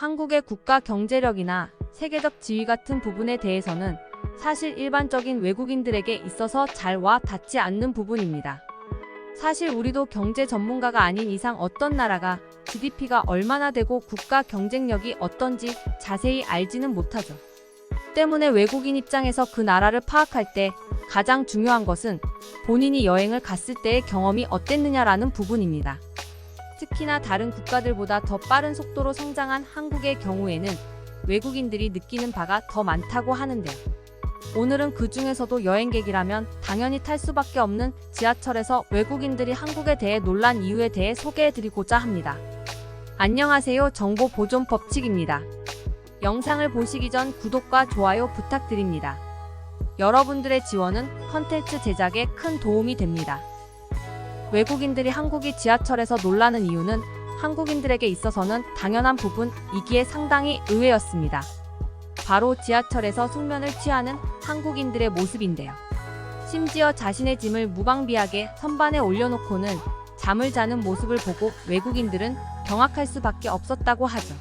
한국의 국가 경제력이나 세계적 지위 같은 부분에 대해서는 사실 일반적인 외국인들에게 있어서 잘 와 닿지 않는 부분입니다. 사실 우리도 경제 전문가가 아닌 이상 어떤 나라가 GDP가 얼마나 되고 국가 경쟁력이 어떤지 자세히 알지는 못하죠. 때문에 외국인 입장에서 그 나라를 파악할 때 가장 중요한 것은 본인이 여행을 갔을 때의 경험이 어땠느냐라는 부분입니다. 특히나 다른 국가들보다 더 빠른 속도로 성장한 한국의 경우에는 외국인들이 느끼는 바가 더 많다고 하는데요. 오늘은 그 중에서도 여행객이라면 당연히 탈 수밖에 없는 지하철에서 외국인들이 한국에 대해 놀란 이유에 대해 소개해드리고자 합니다. 안녕하세요. 정보 보존 법칙입니다. 영상을 보시기 전 구독과 좋아요 부탁드립니다. 여러분들의 지원은 컨텐츠 제작에 큰 도움이 됩니다. 외국인들이 한국이 지하철에서 놀라는 이유는 한국인들에게 있어서는 당연한 부분이기에 상당히 의외였습니다. 바로 지하철에서 숙면을 취하는 한국인들의 모습인데요. 심지어 자신의 짐을 무방비하게 선반에 올려놓고는 잠을 자는 모습을 보고 외국인들은 경악할 수밖에 없었다고 하죠.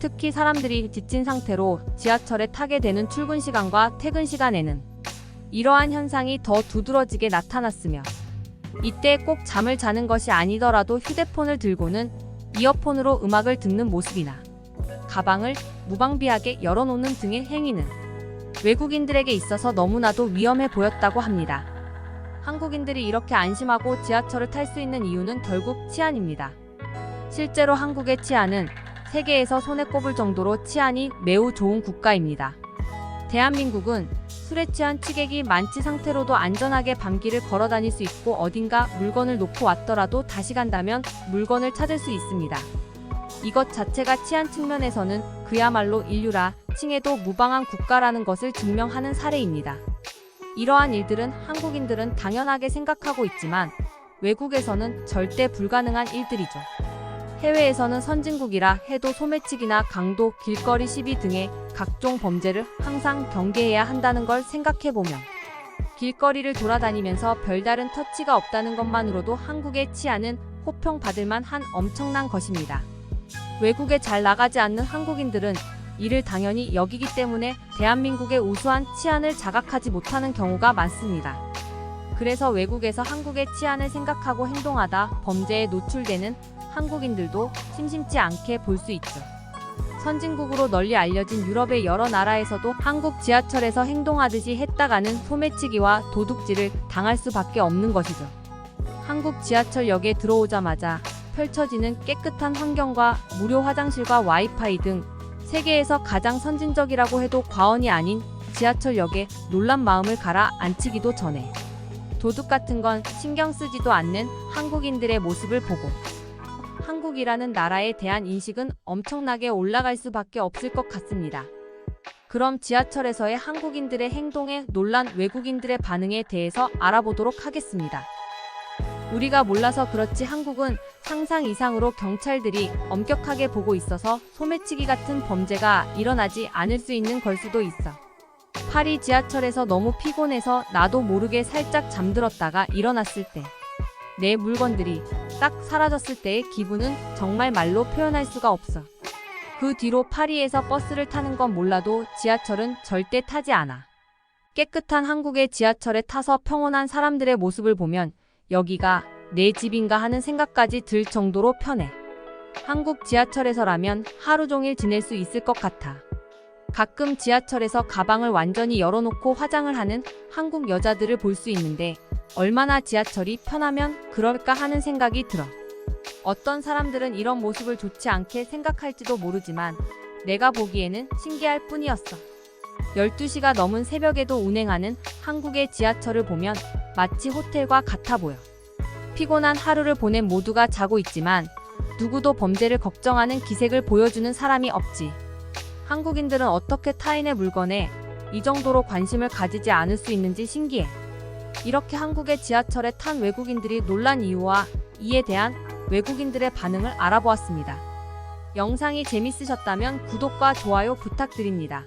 특히 사람들이 지친 상태로 지하철에 타게 되는 출근 시간과 퇴근 시간에는 이러한 현상이 더 두드러지게 나타났으며 이때 꼭 잠을 자는 것이 아니더라도 휴대폰을 들고는 이어폰으로 음악을 듣는 모습이나 가방을 무방비하게 열어놓는 등의 행위는 외국인들에게 있어서 너무나도 위험해 보였다고 합니다. 한국인들이 이렇게 안심하고 지하철을 탈 수 있는 이유는 결국 치안입니다. 실제로 한국의 치안은 세계에서 손에 꼽을 정도로 치안이 매우 좋은 국가입니다. 대한민국은 술에 취한 취객이 만취 상태로도 안전하게 밤길을 걸어 다닐 수 있고 어딘가 물건을 놓고 왔더라도 다시 간다면 물건을 찾을 수 있습니다. 이것 자체가 치안 측면에서는 그야말로 인류라 칭해도 무방한 국가라는 것을 증명하는 사례입니다. 이러한 일들은 한국인들은 당연하게 생각하고 있지만 외국에서는 절대 불가능한 일들이죠. 해외에서는 선진국이라 해도 소매치기나 강도, 길거리 시비 등의 각종 범죄를 항상 경계해야 한다는 걸 생각해보면 길거리를 돌아다니면서 별다른 터치가 없다는 것만으로도 한국의 치안은 호평받을 만한 엄청난 것입니다. 외국에 잘 나가지 않는 한국인들은 이를 당연히 여기기 때문에 대한민국의 우수한 치안을 자각하지 못하는 경우가 많습니다. 그래서 외국에서 한국의 치안을 생각하고 행동하다 범죄에 노출되는 한국인들도 심심치 않게 볼 수 있죠. 선진국으로 널리 알려진 유럽의 여러 나라에서도 한국 지하철에서 행동하듯이 했다가는 소매치기와 도둑질을 당할 수밖에 없는 것이죠. 한국 지하철역에 들어오자마자 펼쳐지는 깨끗한 환경과 무료 화장실과 와이파이 등 세계에서 가장 선진적이라고 해도 과언이 아닌 지하철역에 놀란 마음을 가라앉히기도 전에 도둑 같은 건 신경 쓰지도 않는 한국인들의 모습을 보고 한국이라는 나라에 대한 인식은 엄청나게 올라갈 수밖에 없을 것 같습니다. 그럼 지하철에서의 한국인들의 행동에 놀란 외국인들의 반응에 대해서 알아보도록 하겠습니다. 우리가 몰라서 그렇지 한국은 상상 이상으로 경찰들이 엄격하게 보고 있어서 소매치기 같은 범죄가 일어나지 않을 수 있는 걸 수도 있어. 파리 지하철에서 너무 피곤해서 나도 모르게 살짝 잠들었다가 일어났을 때. 내 물건들이 딱 사라졌을 때의 기분은 정말 말로 표현할 수가 없어. 그 뒤로 파리에서 버스를 타는 건 몰라도 지하철은 절대 타지 않아. 깨끗한 한국의 지하철에 타서 평온한 사람들의 모습을 보면 여기가 내 집인가 하는 생각까지 들 정도로 편해. 한국 지하철에서라면 하루 종일 지낼 수 있을 것 같아. 가끔 지하철에서 가방을 완전히 열어놓고 화장을 하는 한국 여자들을 볼 수 있는데 얼마나 지하철이 편하면 그럴까 하는 생각이 들어. 어떤 사람들은 이런 모습을 좋지 않게 생각할지도 모르지만 내가 보기에는 신기할 뿐이었어. 12시가 넘은 새벽에도 운행하는 한국의 지하철을 보면 마치 호텔과 같아 보여. 피곤한 하루를 보낸 모두가 자고 있지만 누구도 범죄를 걱정하는 기색을 보여주는 사람이 없지. 한국인들은 어떻게 타인의 물건에 이 정도로 관심을 가지지 않을 수 있는지 신기해. 이렇게 한국의 지하철에 탄 외국인들이 놀란 이유와 이에 대한 외국인들의 반응을 알아보았습니다. 영상이 재밌으셨다면 구독과 좋아요 부탁드립니다.